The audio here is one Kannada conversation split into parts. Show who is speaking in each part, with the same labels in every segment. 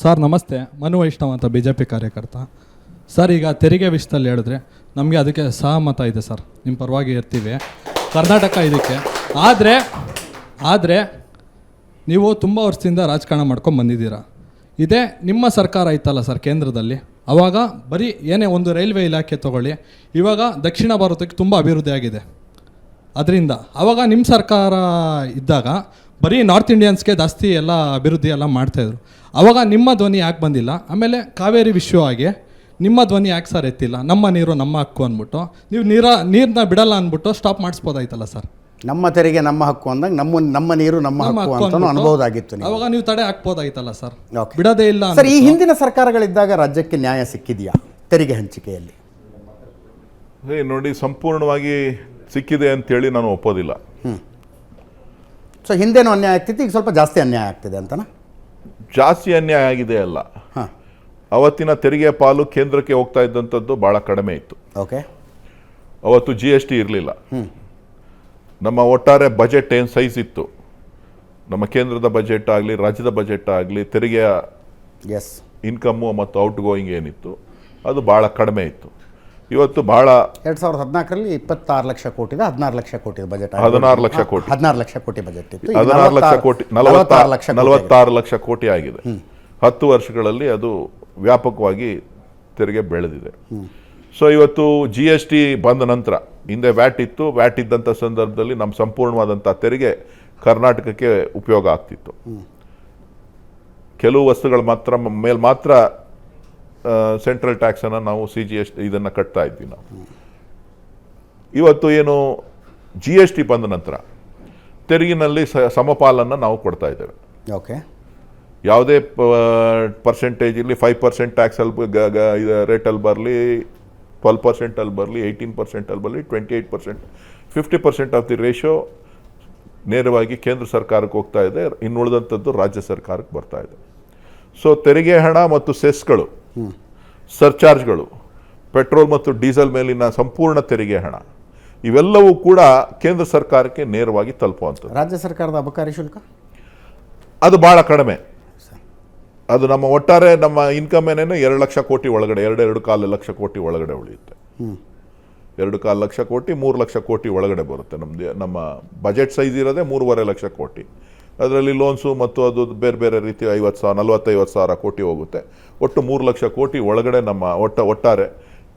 Speaker 1: ಸರ್, ನಮಸ್ತೆ. ಮನು ವೈಷ್ಣವ್ ಅಂತ ಬಿ ಜೆ ಪಿ ಕಾರ್ಯಕರ್ತ. ಸರ್, ಈಗ ತೆರಿಗೆ ವಿಷಯದಲ್ಲಿ ಹೇಳಿದ್ರೆ ನಮಗೆ ಅದಕ್ಕೆ ಸಹಮತ ಇದೆ ಸರ್. ನಿಮ್ಮ ಪರವಾಗಿ ಇರ್ತೀವಿ. ಕರ್ನಾಟಕ ಇದಕ್ಕೆ. ಆದರೆ ಆದರೆ ನೀವು ತುಂಬ ವರ್ಷದಿಂದ ರಾಜಕಾರಣ ಮಾಡ್ಕೊಂಡು ಬಂದಿದ್ದೀರಾ. ಇದೇ ನಿಮ್ಮ ಸರ್ಕಾರ ಇತ್ತಲ್ಲ ಸರ್ ಕೇಂದ್ರದಲ್ಲಿ. ಆವಾಗ ಬರೀ ಏನೇ ಒಂದು ರೈಲ್ವೆ ಇಲಾಖೆ ತಗೊಳ್ಳಿ, ಇವಾಗ ದಕ್ಷಿಣ ಭಾರತಕ್ಕೆ ತುಂಬ ಅಭಿವೃದ್ಧಿ ಆಗಿದೆ. ಅದರಿಂದ ಆವಾಗ ನಿಮ್ಮ ಸರ್ಕಾರ ಇದ್ದಾಗ ಬರೀ ನಾರ್ತ್ ಇಂಡಿಯನ್ಸ್ಗೆ ಜಾಸ್ತಿ ಎಲ್ಲ ಅಭಿವೃದ್ಧಿ ಎಲ್ಲ ಮಾಡ್ತಾಯಿದ್ರು ಆವಾಗ ನಿಮ್ಮ ಧ್ವನಿ ಯಾಕೆ ಬಂದಿಲ್ಲ? ಆಮೇಲೆ ಕಾವೇರಿ ವಿಶ್ವ ಆಗಿ ನಿಮ್ಮ ಧ್ವನಿ ಯಾಕೆ ಸರ್ ಎತ್ತಿಲ್ಲ? ನಮ್ಮ ನೀರು ನಮ್ಮ ಹಕ್ಕು ಅಂದ್ಬಿಟ್ಟು. ನೀವು ನೀರ ನೀರನ್ನ ಬಿಡಲ್ಲ ಅಂದ್ಬಿಟ್ಟು ಸ್ಟಾಪ್ ಮಾಡಿಸ್ಬೋದಾಯ್ತಲ್ಲ ಸರ್?
Speaker 2: ನಮ್ಮ ತೆರಿಗೆ ನಮ್ಮ ಹಕ್ಕು ಅಂದಾಗ ನಮ್ಮ ನಮ್ಮ ನೀರು ನಮ್ಮ ಹಕ್ಕು
Speaker 1: ಹಕ್ಕು
Speaker 2: ಅಂತ ಅನ್ಬೋದಾಗಿತ್ತು
Speaker 1: ಅವಾಗ ನೀವು ತಡೆ ಹಾಕ್ಬೋದಾಯ್ತಲ್ಲ ಸರ್?
Speaker 2: ಬಿಡದೇ
Speaker 1: ಬಿಡೋದೇ ಇಲ್ಲ
Speaker 2: ಸರ್ ಈ. ಹಿಂದಿನ ಸರ್ಕಾರಗಳಿದ್ದಾಗ ರಾಜ್ಯಕ್ಕೆ ನ್ಯಾಯ ಸಿಕ್ಕಿದೆಯಾ? ತೆರಿಗೆ ಹಂಚಿಕೆಯಲ್ಲಿ?
Speaker 3: ಅದೇ ನೋಡಿ ಸಂಪೂರ್ಣವಾಗಿ ಸಿಕ್ಕಿದೆ ಅಂತೇಳಿ ನಾನು ಒಪ್ಪೋದಿಲ್ಲ.
Speaker 2: ಸೊ ಹಿಂದೇನು ಅನ್ಯಾಯ ಆಗ್ತಿತ್ತು? ಈಗ ಸ್ವಲ್ಪ ಜಾಸ್ತಿ ಅನ್ಯಾಯ ಆಗ್ತಿದೆ ಅಂತನಾ?
Speaker 3: ಜಾಸ್ತಿ ಅನ್ಯಾಯ ಆಗಿದೆ ಅಲ್ಲ.
Speaker 2: ಹಾಂ.
Speaker 3: ಅವತ್ತಿನ ತೆರಿಗೆ ಪಾಲು ಕೇಂದ್ರಕ್ಕೆ ಹೋಗ್ತಾ ಇದ್ದಂಥದ್ದು ಭಾಳ ಕಡಿಮೆ ಇತ್ತು.
Speaker 2: ಓಕೆ.
Speaker 3: ಅವತ್ತು ಜಿ ಎಸ್ ಟಿ ಇರಲಿಲ್ಲ. ನಮ್ಮ ಒಟ್ಟಾರೆ ಬಜೆಟ್ ಏನು ಸೈಜ್ ಇತ್ತು? ನಮ್ಮ ಕೇಂದ್ರದ ಬಜೆಟ್ ಆಗಲಿ ರಾಜ್ಯದ ಬಜೆಟ್ ಆಗಲಿ ತೆರಿಗೆಯ
Speaker 2: ಎಸ್
Speaker 3: ಇನ್ಕಮ್ಮು ಮತ್ತು ಔಟ್ ಗೋಯಿಂಗ್ ಏನಿತ್ತು? ಅದು ಭಾಳ ಕಡಿಮೆ ಇತ್ತು. ಇವತ್ತು ಬಹಳ
Speaker 2: ಎರಡ್ ಸಾವಿರದ ಹದಿನಾಲ್ಕರಲ್ಲಿ ಇಪ್ಪತ್ತಾರು ಲಕ್ಷ ಕೋಟಿದ ಹದಿನಾರು ಲಕ್ಷ ಕೋಟಿ ಬಜೆಟ್
Speaker 3: ಹದಿನಾರು ಲಕ್ಷ ಕೋಟಿ.
Speaker 2: ಹದಿನಾರು ಲಕ್ಷ ಕೋಟಿ ಬಜೆಟ್ ಇತ್ತು.
Speaker 3: ಹದಿನಾರು ಲಕ್ಷ ಕೋಟಿ
Speaker 2: ನಲವತ್ತಾರು ಲಕ್ಷ ಕೋಟಿ.
Speaker 3: ನಲವತ್ತಾರು ಲಕ್ಷ ಕೋಟಿ ಆಗಿದೆ. ಹತ್ತು ವರ್ಷಗಳಲ್ಲಿ ಅದು ವ್ಯಾಪಕವಾಗಿ ತೆರಿಗೆ ಬೆಳೆದಿದೆ. ಸೊ ಇವತ್ತು ಜಿ ಎಸ್ ಟಿ ಬಂದ ನಂತರ ಹಿಂದೆ ವ್ಯಾಟ್ ಇತ್ತು ವ್ಯಾಟ್ ಇದ್ದಂಥ ಸಂದರ್ಭದಲ್ಲಿ ನಮ್ಮ ಸಂಪೂರ್ಣವಾದಂಥ ತೆರಿಗೆ ಕರ್ನಾಟಕಕ್ಕೆ ಉಪಯೋಗ ಆಗ್ತಿತ್ತು. ಕೆಲವು ವಸ್ತುಗಳು ಮಾತ್ರ ಮೇಲೆ ಮಾತ್ರ ಸೆಂಟ್ರಲ್ ಟ್ಯಾಕ್ಸನ್ನು ನಾವು ಸಿ ಜಿ ಎಸ್ ಇದನ್ನು ಕಟ್ತಾ ಇದ್ವಿ ನಾವು. ಇವತ್ತು ಏನು ಜಿ ಎಸ್ ಟಿ ಬಂದ ನಂತರ ತೆರಿಗಿನಲ್ಲಿ ಸ ಸಮಪಾಲನ್ನು ನಾವು ಕೊಡ್ತಾ ಇದ್ದೇವೆ.
Speaker 2: ಓಕೆ.
Speaker 3: ಯಾವುದೇ ಪರ್ಸೆಂಟೇಜ್ ಇರಲಿ ಫೈವ್ ಪರ್ಸೆಂಟ್ ಟ್ಯಾಕ್ಸಲ್ಲಿ ರೇಟಲ್ಲಿ ಬರಲಿ ಟ್ವೆಲ್ ಪರ್ಸೆಂಟಲ್ಲಿ ಬರಲಿ ಏಯ್ಟೀನ್ ಪರ್ಸೆಂಟಲ್ಲಿ ಬರಲಿ twenty eight percent fifty percent of the ratio ನೇರವಾಗಿ ಕೇಂದ್ರ ಸರ್ಕಾರಕ್ಕೆ ಹೋಗ್ತಾ ಇದೆ. ಇನ್ನುಳಿದಂಥದ್ದು ರಾಜ್ಯ ಸರ್ಕಾರಕ್ಕೆ ಬರ್ತಾ ಇದೆ. ಸೊ ತೆರಿಗೆ ಹಣ ಮತ್ತು ಸೆಸ್ಗಳು ಸರ್ಚಾರ್ಜ್ಗಳು ಪೆಟ್ರೋಲ್ ಮತ್ತು ಡೀಸೆಲ್ ಮೇಲಿನ ಸಂಪೂರ್ಣ ತೆರಿಗೆ ಹಣ ಇವೆಲ್ಲವೂ ಕೂಡ ಕೇಂದ್ರ ಸರ್ಕಾರಕ್ಕೆ ನೇರವಾಗಿ ತಲುಪುವಂಥದ್ದು.
Speaker 2: ರಾಜ್ಯ ಸರ್ಕಾರದ ಅಬಕಾರಿ ಶುಲ್ಕ?
Speaker 3: ಅದು ಭಾಳ ಕಡಿಮೆ. ಅದು ನಮ್ಮ ಒಟ್ಟಾರೆ ನಮ್ಮ ಇನ್ಕಮ್ ಏನೇನು? ಎರಡು ಲಕ್ಷ ಕೋಟಿ ಒಳಗಡೆ ಎರಡು ಎರಡು ಕಾಲು ಲಕ್ಷ ಕೋಟಿ ಒಳಗಡೆ ಉಳಿಯುತ್ತೆ. ಎರಡು ಕಾಲು ಲಕ್ಷ ಕೋಟಿ ಮೂರು ಲಕ್ಷ ಕೋಟಿ ಒಳಗಡೆ ಬರುತ್ತೆ. ನಮ್ಮದು ನಮ್ಮ ಬಜೆಟ್ ಸೈಜ್ ಇರೋದೇ ಮೂರುವರೆ ಲಕ್ಷ ಕೋಟಿ. ಅದರಲ್ಲಿ ಲೋನ್ಸು ಮತ್ತು ಅದು ಬೇರೆ ಬೇರೆ ರೀತಿ ಐವತ್ತು ಸಾವಿರ, ನಲವತ್ತೈವತ್ತು ಸಾವಿರ ಕೋಟಿ ಹೋಗುತ್ತೆ. ಒಟ್ಟು ಮೂರು ಲಕ್ಷ ಕೋಟಿ ಒಳಗಡೆ ನಮ್ಮ ಒಟ್ಟ ಒಟ್ಟಾರೆ.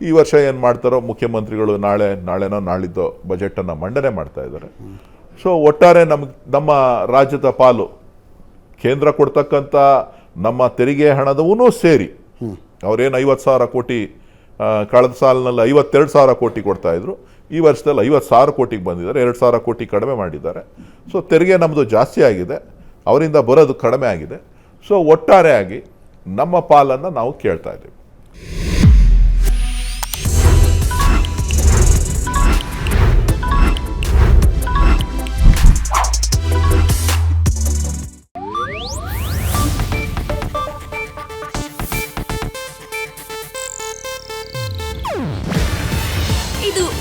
Speaker 3: ಈ ವರ್ಷ ಏನು ಮಾಡ್ತಾರೋ ಮುಖ್ಯಮಂತ್ರಿಗಳು ನಾಳೆ, ನಾಳೆನೋ ನಾಳಿದ್ದೋ ಬಜೆಟನ್ನು ಮಂಡನೆ ಮಾಡ್ತಾ ಇದ್ದಾರೆ. ಸೊ ಒಟ್ಟಾರೆ ನಮ್ಗೆ, ನಮ್ಮ ರಾಜ್ಯದ ಪಾಲು, ಕೇಂದ್ರ ಕೊಡ್ತಕ್ಕಂಥ ನಮ್ಮ ತೆರಿಗೆ ಹಣದವೂ ಸೇರಿ, ಅವರೇನು ಐವತ್ತು ಸಾವಿರ ಕೋಟಿ ಕಳೆದ ಸಾಲಿನಲ್ಲಿ ಐವತ್ತೆರಡು ಸಾವಿರ ಕೋಟಿ ಕೊಡ್ತಾ ಇದ್ರು. ಈ ವರ್ಷದಲ್ಲಿ ಐವತ್ತು ಸಾವಿರ ಕೋಟಿಗೆ ಬಂದಿದ್ದಾರೆ. ಎರಡು ಸಾವಿರ ಕೋಟಿ ಕಡಿಮೆ ಮಾಡಿದ್ದಾರೆ. ಸೊ ತೆರಿಗೆ ನಮ್ಮದು ಜಾಸ್ತಿ ಆಗಿದೆ. ಅವರಿಂದ ಬರೋದು ಕಡಿಮೆ ಆಗಿದೆ. ಸೊ ಒಟ್ಟಾರೆಯಾಗಿ ನಮ್ಮ ಪಾಲನ್ನು ನಾವು ಕೇಳ್ತಾ ಇದ್ದೀವಿ.